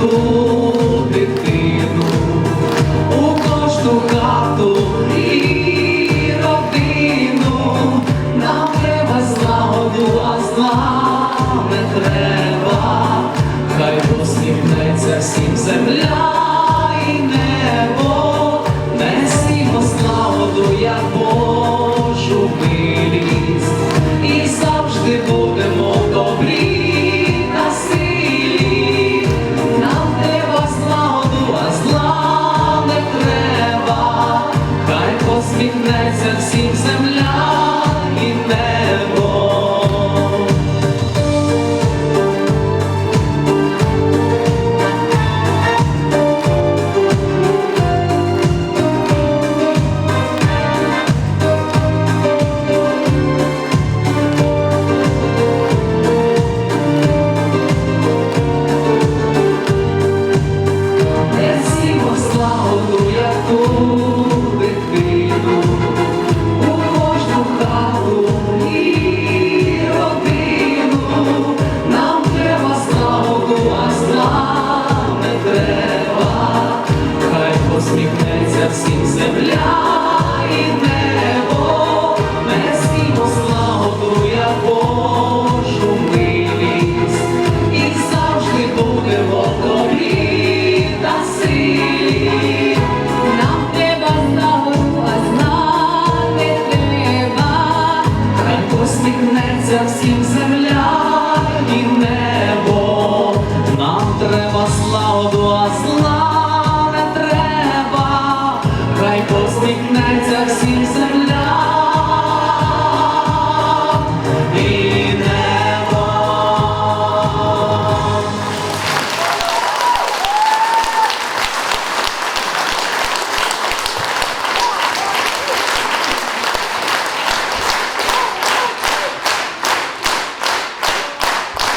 молоду дитину. У кожну хату і родину. Нам треба злагоду, а з нами треба, хай посміхнеться всім земля. Не за всім земля і не. всім земля і небо, несімо славу я Божу милість, і завжди будемо торі та силі. Нам треба знаву, а знати треба, хай посміхнеться всім земля. Зла не треба. Хай посміхнеться всім земля